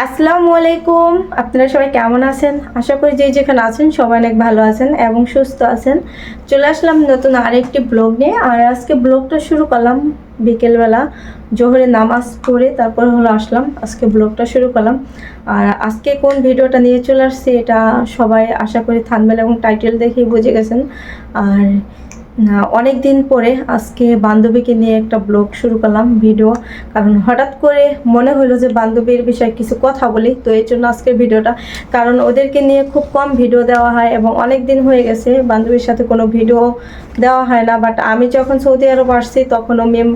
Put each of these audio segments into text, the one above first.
আসসালামু আলাইকুম। আপনারা সবাই কেমন আছেন? আশা করি যে যেখানে আছেন সবাই অনেক ভালো আছেন এবং সুস্থ আছেন। চলে আসলাম নতুন আরেকটি ব্লগ নিয়ে। আর আজকে ব্লগটা শুরু করলাম বিকেলবেলা, জোহরে নামাজ পড়ে তারপর হলো আসলাম। আজকে ব্লগটা শুরু করলাম। আর আজকে কোন ভিডিওটা নিয়ে চলে আসছে এটা সবাই আশা করি থানবেল এবং টাইটেল দেখেই বুঝে গেছেন। আর অনেক দিন পরে আজকে বান্ধবীকে নিয়ে একটা ব্লগ শুরু করলাম, ভিডিও। কারণ হঠাৎ করে মনে হলো যে বান্ধবীর বিষয়ে কিছু কথা বলি, তো এই জন্য আজকের ভিডিওটা। কারণ ওদেরকে নিয়ে খুব কম ভিডিও দেওয়া হয় এবং অনেক দিন হয়ে গেছে বান্ধবীর সাথে কোনো ভিডিও দেওয়া হয় না। বাট আমি যখন সৌদি আরব আসছি তখনও মেম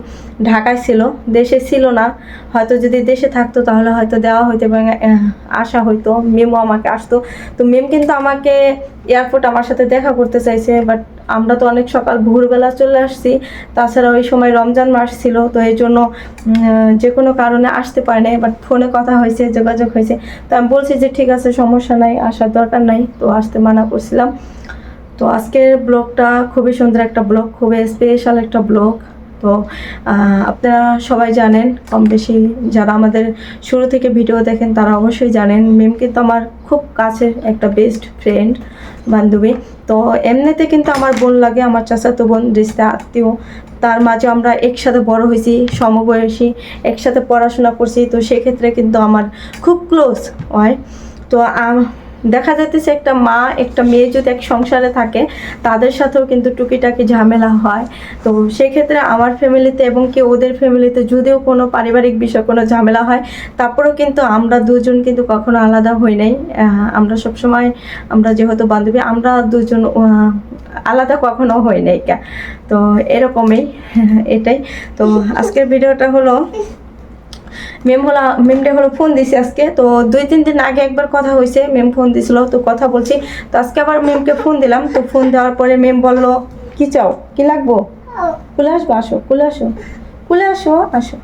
ঢাকায় ছিল, দেশে ছিল না। হয়তো যদি দেশে থাকতো, তাহলে হয়তো দেওয়া হইতো এবং আসা হইতো। মেমও আমাকে আসতো। তো মেম কিন্তু আমাকে এয়ারপোর্ট আমার সাথে দেখা করতে চাইছে বাট আমরা তো অনেক সকাল ভোরবেলা চলে আসছি। তাছাড়া ওই সময় রমজান মাস ছিল, তো এই জন্য যে কোনো কারণে আসতে পারে নাই বাট ফোনে কথা হয়েছে, যোগাযোগ হয়েছে। তো আমি বলছি যে, ঠিক আছে, সমস্যা নাই, আসার দরকার নাই। তো আসতে মানা করছিলাম। তো আজকের ব্লগটা খুবই সুন্দর একটা ব্লগ, খুবই স্পেশাল একটা ব্লগ। তো আপনারা সবাই জানেন, কম বেশি যারা আমাদের শুরু থেকে ভিডিও দেখেন, তারা অবশ্যই জানেন, মেম কিন্তু আমার খুব কাছের একটা বেস্ট ফ্রেন্ড বান্ধবী। তো এমনিতে কিন্তু আমার বোন লাগে, আমার চাচাতো বোন, রিস্তা আত্মীয়। তার মাঝে আমরা একসাথে বড় হয়েছি, সমবয়সী, একসাথে পড়াশোনা করছি, তো সেক্ষেত্রে কিন্তু আমার খুব ক্লোজ হয়। তো দেখা যাইতেছে একটা মা, একটা মেয়ে যদি এক সংসারে থাকে, তাদের সাথেও কিন্তু টুকিটাকি ঝামেলা হয়। তো সেক্ষেত্রে আমার ফ্যামিলিতে এবং কি ওদের ফ্যামিলিতে যদিও কোনো পারিবারিক বিষয় কোনো ঝামেলা হয়, তারপরেও কিন্তু আমরা দুজন কিন্তু কখনো আলাদা হই নাই। আমরা সবসময়, আমরা যেহেতু বান্ধবী, আমরা দুজন আলাদা কখনো হই নাই তো এরকমই, এটাই। তো আজকের ভিডিওটা হলো মেম হলো মেমটা হলো ফোন দিছি আজকে। তো দুই তিন দিন আগে একবার কথা হয়েছে মেম ফোন দিছিল তো কথা বলছি। তো আজকে আবার মেমকে ফোন দিলাম তো ফোন দেওয়ার পরে মেম বলল কি চাও? কি লাগবো? কুলে আসব আসো কুলে আসো কুলে আসো আসো।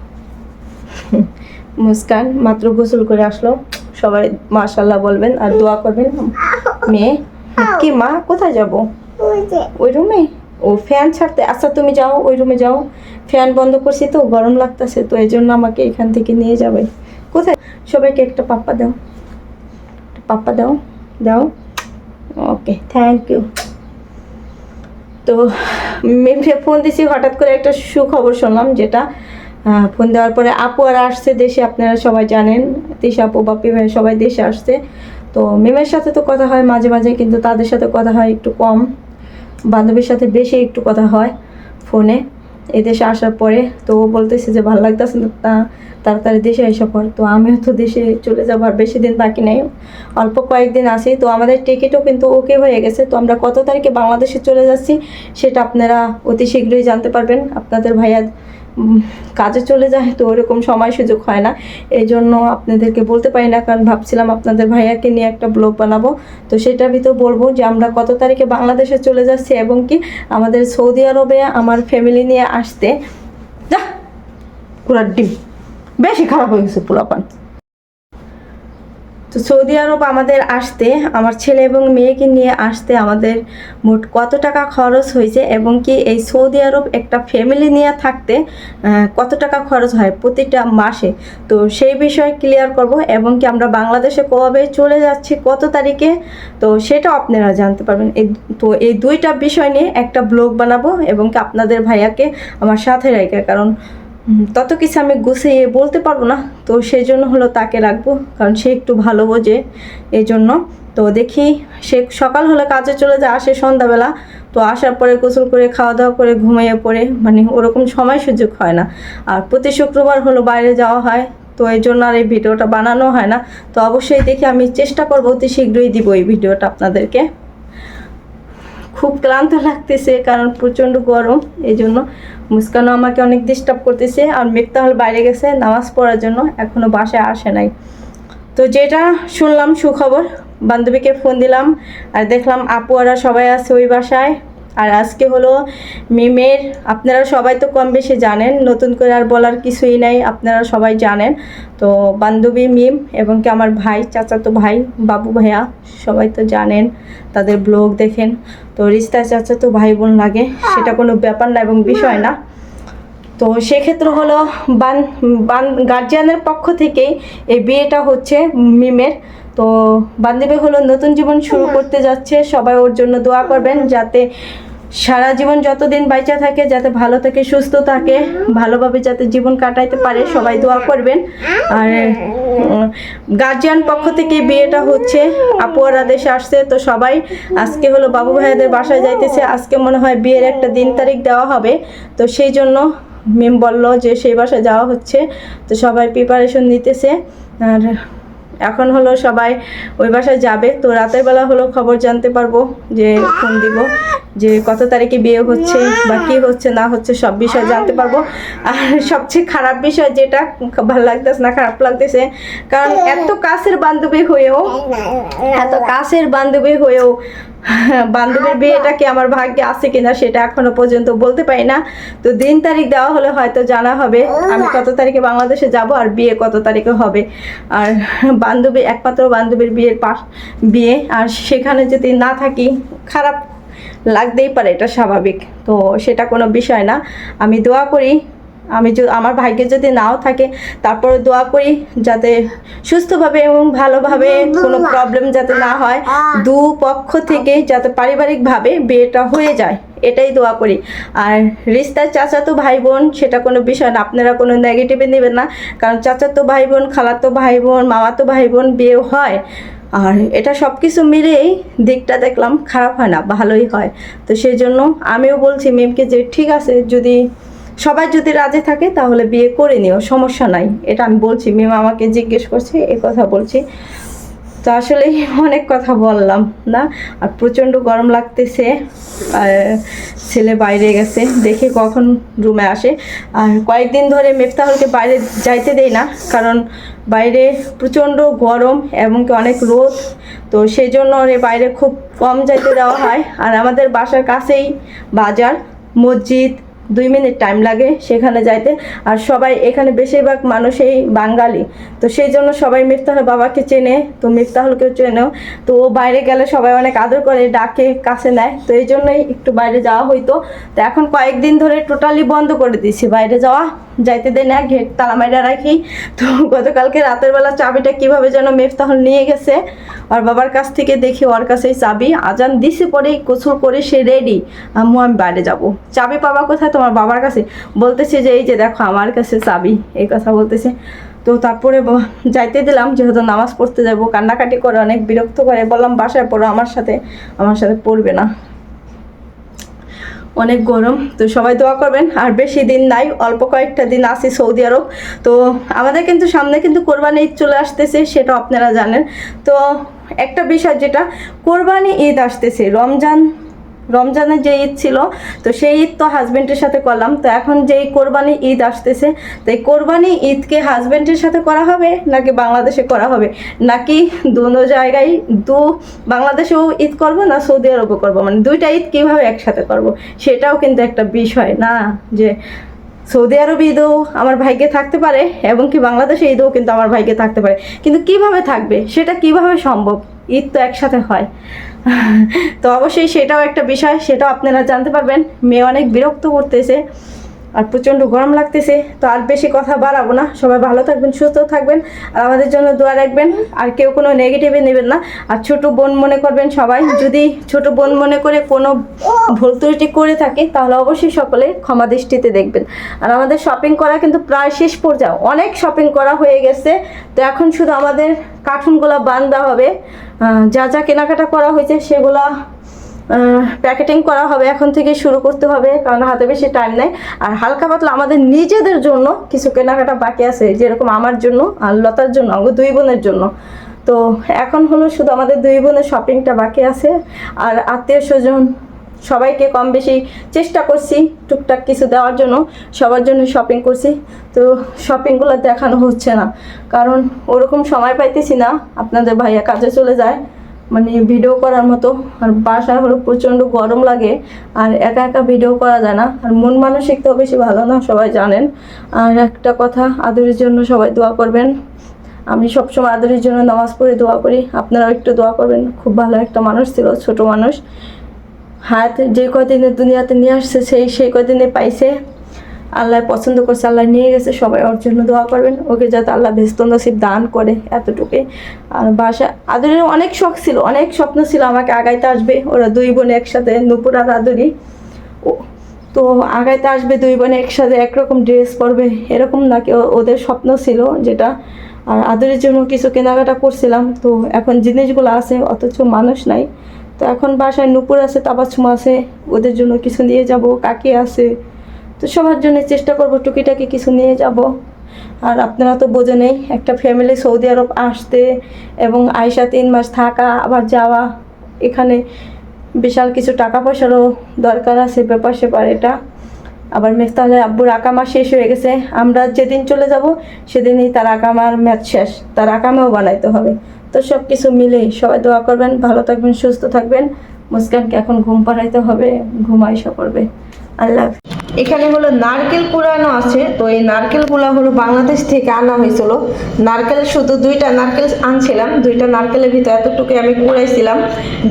মুস্কান মাত্র গোসল করে আসলো। সবাই মাশাল্লাহ বলবেন আর দোয়া করবেন। মেয়ে কি মা? কোথায় যাব? ওই রুমে? ও ফ্যান ছাড়তে আচ্ছা তুমি যাও ওই রুমে যাও। ফ্যান বন্ধ করছি তো, গরম লাগতেছে, তো এই জন্য আমাকে এখান থেকে নিয়ে যাবে। কোথায়? সবাইকে একটা পাপ্পা দাও। পাপ্পা দাও দাও। ওকে থ্যাংক ইউ তো মেমকে ফোন দিছি, হঠাৎ করে একটা সুখবর শুনলাম, যেটা ফোন দেওয়ার পরে আপু আর আসছে দেশে, আপনারা সবাই জানেন, দেশে আপু, বাপি ভাই সবাই দেশে আসছে। তো মেমের সাথে তো কথা হয় মাঝে মাঝে, কিন্তু তাদের সাথে কথা হয় একটু কম। বান্ধবীর সাথে বেশি একটু কথা হয় ফোনে। এই দেশে আসার পরে তো ও বলতেছে যে, ভালো লাগতেছে না তাড়াতাড়ি দেশে এসে পর। তো আমিও তো দেশে চলে যাব আর বেশি দিন বাকি নাই। অল্প কয়েকদিন আছি, তো আমাদের টিকিটও কিন্তু ওকে হয়ে গেছে। তো আমরা কত তারিখে বাংলাদেশে চলে যাচ্ছি, সেটা আপনারা অতি শীঘ্রই জানতে পারবেন। আপনাদের ভাইয়া কাজে চলে যায়, তো ওরকম সময় সুযোগ হয় না। এই জন্য আপনাদেরকে বলতে পারি না, কারণ ভাবছিলাম আপনাদের ভাইয়াকে নিয়ে একটা ব্লগ বানাবো। তো সেটা ভিতর বলব যে, আমরা কত তারিখে বাংলাদেশে চলে যাচ্ছি এবং কি আমাদের সৌদি আরবে আমার ফ্যামিলি নিয়ে আসতে, যা, পুরা ডিম। বেশি খারাপ হয়ে গেছে পোলাপান। তো সৌদি আরব আমাদের আসতে, আমার ছেলে এবং মেয়েকে নিয়ে আসতে আমাদের মোট কত টাকা খরচ হয়েছে এবং কি এই সৌদি আরব একটা ফ্যামিলি নিয়ে থাকতে কত টাকা খরচ হয় প্রতিটা মাসে? তো সেই বিষয়ে ক্লিয়ার করব এবং কি আমরা বাংলাদেশে কবে চলে যাচ্ছি, কত তারিখে? তো সেটা আপনারা জানতে পারবেন। এই তো এই দুইটা বিষয় নিয়ে একটা ব্লগ বানাবো এবং কি আপনাদের ভাইয়াকে, আমার সাথে রেখে, কারণ তত কিছু আমি গুছিয়ে বলতে পারব না, তো সেই জন্য হলো তাকে রাখব, কারণ সে একটু ভালো বোঝে এই জন্য। তো দেখি, সে সকাল হলে কাজে চলে যায়, আসে সন্ধ্যাবেলা, তো আসার পরে গোসল করে, খাওয়া দাওয়া করে, ঘুমিয়ে পড়ে মানে ওরকম সময় সুযোগ হয় না। আর প্রতি শুক্রবার হলো বাইরে যাওয়া হয়, তো এই জন্য আর এই ভিডিওটা বানানো হয় না। তো অবশ্যই দেখি আমি চেষ্টা করব, অতি শীঘ্রই দিব এই ভিডিওটা আপনাদেরকে। খুব ক্লান্ত লাগতেছে, কারণ প্রচণ্ড গরম এই জন্য মুস্কানও আমাকে অনেক ডিস্টার্ব করতেছে। আর মেঘতা হল বাইরে গেছে নামাজ পড়ার জন্য এখনও বাসায় আসে নাই। তো যেটা শুনলাম, সুখবর, বান্ধবীকে ফোন দিলাম আর দেখলাম আপু সবাই আছে ওই বাসায়। আর আজকে হলো মিমের, আপনারা সবাই তো কম বেশি জানেন, নতুন করে আর বলার কিছুই নাই, আপনারা সবাই জানেন। তো বান্ধবী মিম এবং কি আমার ভাই, চাচাতো ভাই, বাবু ভাইয়া, সবাই তো জানেন, তাদের ব্লগ দেখেন। তো রিস্তা চাচাতো ভাই বোন লাগে, সেটা কোনো ব্যাপার না এবং বিষয় না। তো সেক্ষেত্রে হলো বান বান গার্জিয়ানের পক্ষ থেকেই এই বিয়েটা হচ্ছে মিমের। তো বান্ধবী হলো নতুন জীবন শুরু করতে যাচ্ছে। সবাই ওর জন্য দোয়া করবেন যাতে সারা জীবন যতদিন বাইচা থাকে যাতে ভালো থাকে সুস্থ থাকে ভালোভাবে যাতে জীবন কাটাইতে পারে সবাই দোয়া করবেন। আর গার্জিয়ান পক্ষ থেকে বিয়েটা হচ্ছে। আপুয়ার আদেশে আসছে তো সবাই আজকে হলো বাবু ভাইয়াদের বাসায় যাইতেছে। আজকে মনে হয় বিয়ের একটা দিন তারিখ দেওয়া হবে। তো সেই জন্য মেম বলল যে সেই বাসায় যাওয়া হচ্ছে। তো সবাই প্রিপারেশন নিতেছে। আর এখন হলো সবাই ওই বাসায় যাবে। তো রাতের বেলা হলো খবর জানতে পারব যে ফোন দিব, যে কত তারিখে বিয়ে হচ্ছে বা কি হচ্ছে, না হচ্ছে, সব বিষয় জানতে পারব। আর সবচেয়ে খারাপ বিষয় যেটা ভালো লাগতেছে না, খারাপ লাগতেছে, কারণ এত কাছের বান্ধবী হয়েও, এত কাছের বান্ধবী হয়েও বান্ধবীর বিয়েটা কি আমার ভাগ্যে আছে কিনা সেটা এখনও পর্যন্ত বলতে পারি না। তো দিন তারিখ দেওয়া হলে হয়তো জানা হবে। আমি কত তারিখে বাংলাদেশে যাব আর বিয়ে কত তারিখে হবে। আর বান্ধবী একমাত্র বান্ধবীর বিয়ের পাশ বিয়ে। আর সেখানে যদি না থাকি খারাপ লাগতেই পারে এটা স্বাভাবিক। তো সেটা কোনো বিষয় না। আমি দোয়া করি আমি যদি আমার ভাগ্যে যদি নাও থাকে তারপরে দোয়া করি যাতে সুস্থভাবে এবং ভালোভাবে কোনো প্রবলেম যাতে না হয়। দু পক্ষ থেকে যাতে পারিবারিকভাবে বিয়েটা হয়ে যায় এটাই দোয়া করি। আর রিস্তার চাচাতো ভাই বোন সেটা কোনো বিষয় না আপনারা কোনো নেগেটিভে নেবেন না কারণ চাচাতো ভাই বোন খালাতো ভাই বোন মামাতো ভাই বোন বিয়ে হয়। আর এটা সব কিছু মিলেই দিকটা দেখলাম খারাপ হয় না ভালোই হয়। তো সেই জন্য আমিও বলছি মেমকে যে ঠিক আছে যদি সবাই যদি রাজি থাকে তাহলে বিয়ে করে নিও, সমস্যা নাই। এটা আমি বলছি মেম আমাকে জিজ্ঞেস করছে এই কথা বলছি। তো আসলে অনেক কথা বললাম, না? আর প্রচণ্ড গরম লাগতেছে ছেলে বাইরে গেছে, দেখে কখন রুমে আসে। আর কয়েকদিন ধরে মেফতাহলকে বাইরে যাইতে দেই না, কারণ বাইরে প্রচণ্ড গরম এবং অনেক রোদ। তো সেই জন্য ওরে বাইরে খুব কম যাইতে দেওয়া হয়। আর আমাদের বাসার কাছেই বাজার, মসজিদ দুই মিনিট টাইম লাগে সেখানে যাইতে। আর সবাই এখানে বেশিরভাগ মানুষই বাঙালি। তো সেই জন্য সবাই মিফতাহল বাবাকে চেনে। তো মিফতাহলকেও চেনেও। তো ও বাইরে গেলে সবাই অনেক আদর করে, ডাকে, কাছে নেয়। তো এই জন্যই একটু বাইরে যাওয়া হইতো। তো এখন কয়েকদিন ধরে টোটালি বন্ধ করে দিয়েছি। বাইরে যাওয়া যাইতে দেয় না, ঘেট তালা মাইরা রাখি। তো গতকালকে রাতের বেলা চাবিটা কীভাবে যেন মেফতাহল নিয়ে গেছে। আর বাবার কাছ থেকে দেখি ওর কাছেই চাবি। আজান দিছে পরেই গোসল করে সে রেডি আম্মু, আমি বাইরে যাব। চাবি পাবা কোথায় তোমার বাবার কাছে? বলতেছে যে, এই যে দেখো, আমার কাছে চাবি। এই কথা বলতেছে। তো তারপরে যাইতে দিলাম। যেহেতু নামাজ পড়তে যাব, কান্নাকাটি করে অনেক বিরক্ত করে। বললাম, বাসায় পড়ো, আমার সাথে আমার সাথে পড়বে না। অনেক গরম, তো সবাই দোয়া করবেন। আর বেশি দিন নাই, অল্প কয়েকটা দিন আসি সৌদি আরব। তো আমাদের কিন্তু সামনে কিন্তু কোরবানি ঈদ চলে আসতেছে, সেটা আপনারা জানেন। তো একটা বিষয় যেটা, কোরবানি ঈদ আসতেছে, রমজান রমজানের যে ঈদ ছিল, তো সেই ঈদ তো হাজবেন্ডের সাথে করলাম। তো এখন যেই কোরবানি ঈদ আসতেছে, তো এই কোরবানি ঈদকে হাজব্যান্ডের সাথে করা হবে নাকি বাংলাদেশে করা হবে? নাকি দুনো জায়গায় দু বাংলাদেশেও ঈদ করব না সৌদি আরবও করব? মানে দুইটা ঈদ কীভাবে একসাথে করব? সেটাও কিন্তু একটা বিষয় না, যে সৌদি আরব ঈদও আমার ভাইকে থাকতে পারে, এবং কি বাংলাদেশে ঈদও কিন্তু আমার ভাইকে থাকতে পারে। কিন্তু কীভাবে থাকবে? সেটা কীভাবে সম্ভব? ঈদ তো একসাথে হয়। তো অবশ্যই সেটাও একটা বিষয়, সেটাও আপনারা জানতে পারবেন। মেয়ে অনেক বিরক্ত করতেছে। আর প্রচণ্ড গরম লাগতেছে, তো আর বেশি কথা বাড়াবো না। সবাই ভালো থাকবেন, সুস্থ থাকবেন, আর আমাদের জন্য দোয়া রাখবেন। আর কেউ কোনো নেগেটিভে নেবেন না। আর ছোট বোন মনে করবেন সবাই, যদি ছোট বোন মনে করে কোনো ভুল ত্রুটি করে থাকে, তাহলে অবশ্যই সকলে ক্ষমা দৃষ্টিতে দেখবেন। আর আমাদের শপিং করা কিন্তু প্রায় শেষ পর্যায়ে। অনেক শপিং করা হয়ে গেছে। তো এখন শুধু আমাদের কার্টুনগুলো বান্ধা হবে। যা যা কেনাকাটা করা হয়েছে, সেগুলা প্যাকেটিং করা হবে, এখন থেকে শুরু করতে হবে, কারণ হাতে বেশি টাইম নেই। আর হালকা পাতলা আমাদের নিজেদের জন্য কিছু কেনাকাটা বাকি আছে, যেরকম আমার জন্য আর লতার জন্য আমার দুই বোনের জন্য। তো এখন হলো শুধু আমাদের দুই বোনের শপিংটা বাকি আছে, আর আত্মীয় স্বজন, সবাইকে কম বেশি চেষ্টা করছি টুকটাক কিছু দেওয়ার জন্য, সবার জন্য শপিং করছি। তো শপিংগুলো দেখানো হচ্ছে না, কারণ ওরকম সময় পাইতেছি না, আপনাদের ভাইয়া কাজে চলে যায়। মানে ভিডিও করার মতো। আর বাসা হলো প্রচণ্ড গরম লাগে, আর একা একা ভিডিও করা যায় না। আর মন মানসিকতাও বেশি ভালো না, সবাই জানেন। আর একটা কথা, আদরের জন্য সবাই দোয়া করবেন। আমি সবসময় আদরের জন্য নামাজ পড়ে দোয়া করি। আপনারাও একটু দোয়া করবেন। খুব ভালো একটা মানুষ ছিল, ছোট মানুষ। হায়াত যে কদিনে দুনিয়াতে নিয়ে আসছে, সেই সেই কদিনে পাইছে। আল্লাহ পছন্দ করছে, আল্লাহ নিয়ে গেছে, সবাই ওর জন্য দোয়া করবেন। ওকে যাতে আল্লাহ ব্যস্ত নসিব দান করে এতটুকুই। আর বাসা আদরের অনেক শখ ছিল, অনেক স্বপ্ন ছিল আমাকে আগাইতে আসবে। ওরা দুই বোন একসাথে, নুপুর আর আদরি। তো আগাইতে আসবে দুই বোন একসাথে, একরকম ড্রেস পরবে, এরকম নাকি ওদের স্বপ্ন ছিল যেটা। আর আদরের জন্য কিছু কেনাকাটা করছিলাম, তো এখন জিনিসগুলো আছে, অথচ মানুষ নাই। তো এখন বাসায় নুপুর আছে, তাবাছুম আছে, ওদের জন্য কিছু নিয়ে যাব, কাকি আছে তো সবার জন্য চেষ্টা করব টুকিটাকি কিছু নিয়ে যাব। আর আপনারা তো বোঝেনই, একটা ফ্যামিলি সৌদি আরব আসতে এবং আয়সা তিন মাস থাকা, আবার যাওয়া, এখানে বিশাল কিছু টাকা পয়সারও দরকার আছে, ব্যাপার সেপার এটা। আবার মেফতাহলে আব্বুর আকামা শেষ হয়ে গেছে, আমরা যেদিন চলে যাব, সেদিনই তার আকামার ম্যাচ শেষ, তার আকামেও বানাইতে হবে। তো সব কিছু মিলেই সবাই দোয়া করবেন, ভালো থাকবেন, সুস্থ থাকবেন। মুস্কানকে এখন ঘুম পাড়াইতে হবে, ঘুমাইসা করবে আল্লাহ। এখানে হলো নারকেল কুড়ানো আছে, তো এই নারকেলগুলো হলো বাংলাদেশ থেকে আনা হয়েছিল। নারকেল শুধু দুইটা নারকেল আনছিলাম, দুইটা নারকেলের ভিতরে এতটুকু আমি কুড়াইছিলাম,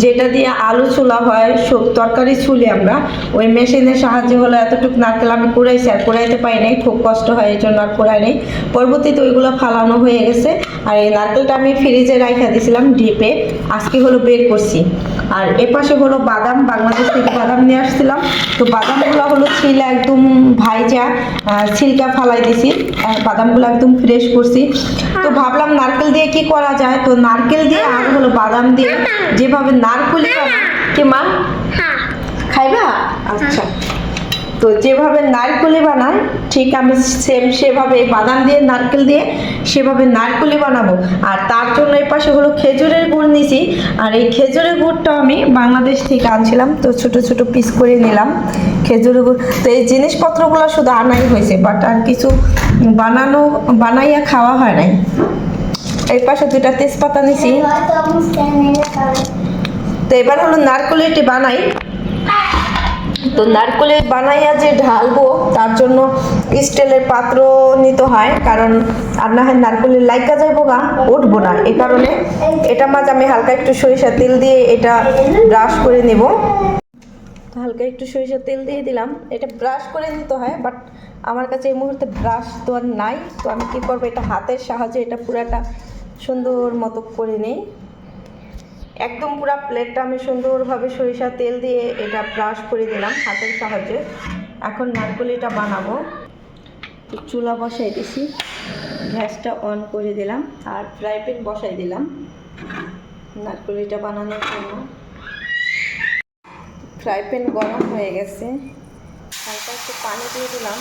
যেটা দিয়ে আলু চুলা হয়, সব তরকারি ছুলি আমরা। ওই মেশিনের সাহায্যে হলো এতটুকু নারকেল আমি কুড়াইছি আর কুড়াইতে পাই নাই, খুব কষ্ট হয় এই জন্য আর কুড়াই নাই। পরবর্তীতে ওইগুলো ফালানো হয়ে গেছে, আর এই নারকেলটা আমি ফ্রিজে রাখা দিয়েছিলাম ডিপে। আজকে হলো বের করছি। আর এপাশে হলো বাদাম বাংলাদেশ থেকে বাদাম নিয়ে আসছিলাম। তো বাদামগুলো হলো ছিলা একদম ভাইজা ছিলকা ফালাই দিছি। বাদামগুলো একদম ফ্রেশ করছি। তো ভাবলাম নারকেল দিয়ে কি করা যায়? তো নারকেল দিয়ে আর হলো বাদাম দিয়ে যেভাবে নারকেলি বানায় কি মা? খাইবা? আচ্ছা। তো যেভাবে নারকেলি বানায় ঠিক আমি সেম সেভাবে বাদাম দিয়ে নারকেল দিয়ে সেভাবে নারকেলি বানাবো। আর তার জন্য এই পাশে হলো খেজুরের গুড় নিছি। আর এই খেজুরের গুড়টা আমি বাংলাদেশ থেকে আনছিলাম তো ছোট ছোট পিস করে নিলাম খেজুরের গুড়। তো এই জিনিসপত্রগুলো শুধু আনাই হয়েছে বাট আর কিছু বানানো বানাইয়া খাওয়া হয় নাই। এই পাশে দুটা তেজপাতা নিছি। তো এবার হলো নারকেলিটি বানাই। তো নারকেলে বানাইয়া যে ঢালবো, তার জন্য স্টিলের পাত্র নিতে হয়, কারণ আর না হয় নারকেলের লাইকা যাইবো গা, উঠবো না। এই কারণে এটা মাঝে আমি হালকা একটু সরিষা তেল দিয়ে এটা ব্রাশ করে নেব। হালকা একটু সরিষা তেল দিয়ে দিলাম। এটা ব্রাশ করে নিতে হয় বাট আমার কাছে এই মুহূর্তে ব্রাশ তো আর নাই। তো আমি কী করব, এটা হাতের সাহায্যে এটা পুরাটা সুন্দর মতো করে নিই। একদম পুরো প্লেটটা আমি সুন্দরভাবে সরিষা তেল দিয়ে এটা ব্রাশ করে দিলাম হাতের সাহায্যে। এখন নারকলিটা বানাবো। চুলা বসাই দিছি। গ্যাসটা অন করে দিলাম আর ফ্রাই প্যান বসাই দিলাম। নারকলিটা বানানোর জন্য। ফ্রাই প্যান গরম হয়ে গেছে। হালকা একটু পানি দিয়ে দিলাম।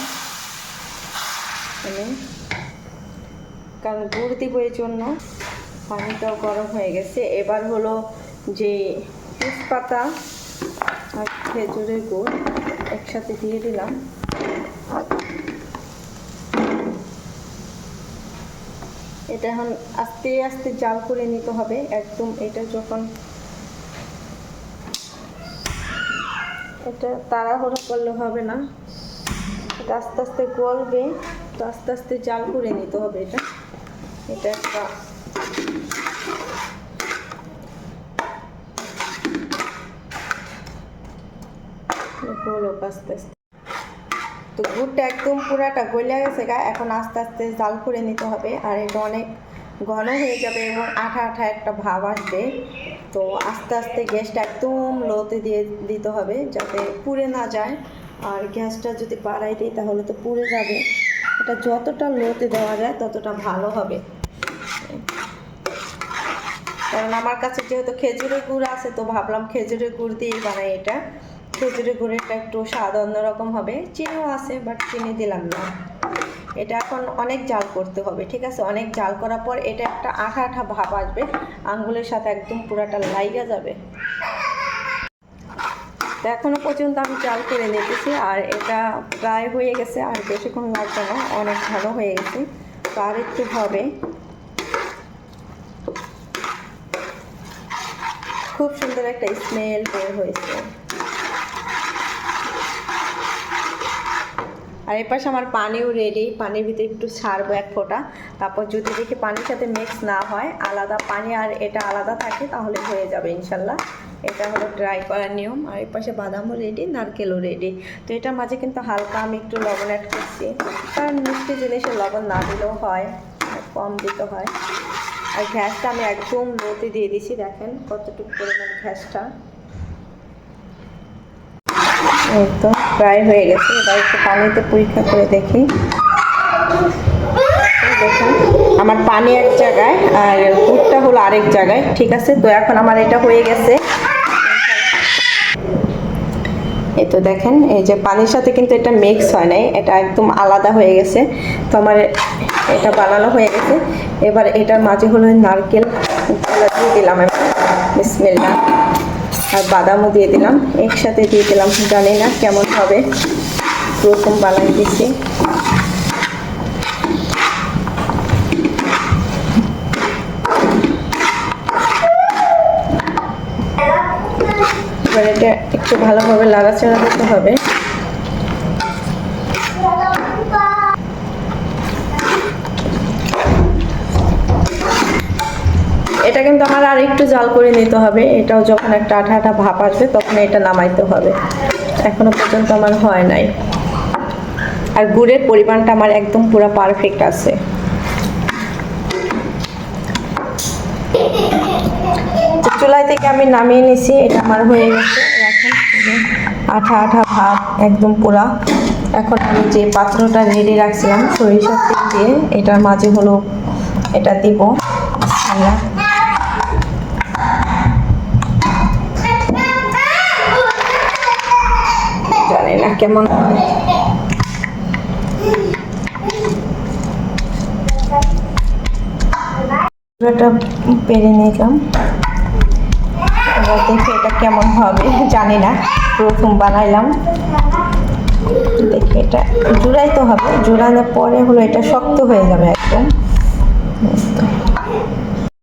কারণ গুড় দিব এই জন্য। পানিটাও গরম হয়ে গেছে। এবার হলো যে তেজপাতা আর খেজুরের গুড় একসাথে দিয়ে দিলাম। এটা এখন আস্তে আস্তে জাল করে নিতে হবে। একদম এটা যখন এটা তাড়াহুড়ো করলে হবে না। এটা আস্তে আস্তে গলবে, তো আস্তে আস্তে জাল করে নিতে হবে এটা। এটা একটা গোলক আস্তে আস্তে। তো গুড়টা একদম পুরাটা গলিয়া গেছে গা, এখন আস্তে আস্তে জাল করে নিতে হবে। আর এটা অনেক ঘন হয়ে যাবে এবং আঠা আঠা একটা ভাব আসবে। তো আস্তে আস্তে গ্যাসটা একদম লোতে দিয়ে দিতে হবে যাতে পুড়ে না যায়। আর গ্যাসটা যদি বাড়াই দিই তাহলে তো পুড়ে যাবে। এটা যতটা লোতে দেওয়া যায় ততটা ভালো হবে। কারণ আমার কাছে যেহেতু খেজুরের গুড় আছে, তো ভাবলাম খেজুরের গুড় দিয়েই বানাই এটা। খেজুরের গুড়েরটা একটু স্বাদ অন্যরকম হবে। চিনিও আছে বাট চিনি দিলাম না। এটা এখন অনেক জাল করতে হবে, ঠিক আছে? অনেক জাল করার পর এটা একটা আঠা আঠা ভাব আসবে, আঙ্গুলের সাথে একদম পুরাটা লাইগা যাবে। তো এখনও পর্যন্ত আমি জাল করে নিতেছি আর এটা প্রায় হয়ে গেছে, আর বেশিক্ষণ লাগবে না, অনেক ভালো হয়ে গেছে, তো আর একটু হবে। খুব সুন্দর একটা স্মেল বের হয়েছে। আর এই পাশে আমার পানিও রেডি পানির ভিতরে একটু ছাড়বো এক ফোঁটা। তারপর যদি দেখি পানির সাথে মিক্স না হয়, আলাদা পানি আর এটা আলাদা থাকে, তাহলে হয়ে যাবে ইনশাল্লাহ। এটা হলো ড্রাই করার নিয়ম। আর এই পাশে বাদামও রেডি নারকেলও রেডি তো এটার মাঝে কিন্তু হালকা আমি একটু লবণ অ্যাড করছি। কারণ মিষ্টি জিনিসে লবণ না দিলেও হয় কম দিতে হয়। আর গ্যাসটা আমি একদম লোতে দিয়ে দিছি, দেখেন কতটুকু পরিমাণ গ্যাসটা। তো প্রায় হয়ে গেছে। এবার একটু পানিতে পরীক্ষা করে দেখি। দেখুন, আমার পানি এক জায়গায়, আর দুধটা হলো আরেক জায়গায়। ঠিক আছে, তো এখন আমার এটা হয়ে গেছে। এই তো দেখেন, এই যে পানির সাথে কিন্তু এটা মিক্স হয় নাই, এটা একদম আলাদা হয়ে গেছে। তো আমার এটা বানানো হয়ে গেছে। এবার এটার মাঝে হলো নারকেল দিয়ে দিলাম আমি। বিসমিল্লাহ। আর বাদামও দিয়ে দিলাম। একসাথে দিয়ে দিলাম, জানি না কেমন হবে। প্রথম বানাই দিচ্ছি এটা একটু ভালোভাবে লাগাচাড়া দিতে হবে। এটা কিন্তু আমার আর একটু জাল করে নিতে হবে। এটাও যখন একটা আঠা আঠা ভাপ আসবে, তখন এটা নামাইতে হবে। এখনও পর্যন্ত আমার হয় নাই। আর গুড়ের পরিমাণটা আমার একদম পুরো পারফেক্ট আছে। চুলাই থেকে আমি নামিয়ে নিছি, এটা আমার হয়ে গেছে। আঠা আঠা ভাব একদম পুরা। এখন আমি যে পাত্রটা রেডি রাখছিলাম, সরিষার তেল দিয়ে, এটার মাঝে হলো এটা দিব। বিসমিল্লাহ। না কেমন পুরোটা পেরে নিলাম। এবার দেখি এটা কেমন হবে, জানি না। প্রথম বানাইলাম। দেখি এটা জুড়াইতে হবে। জুড়ানোর পরে হলো এটা শক্ত হয়ে যাবে একদম।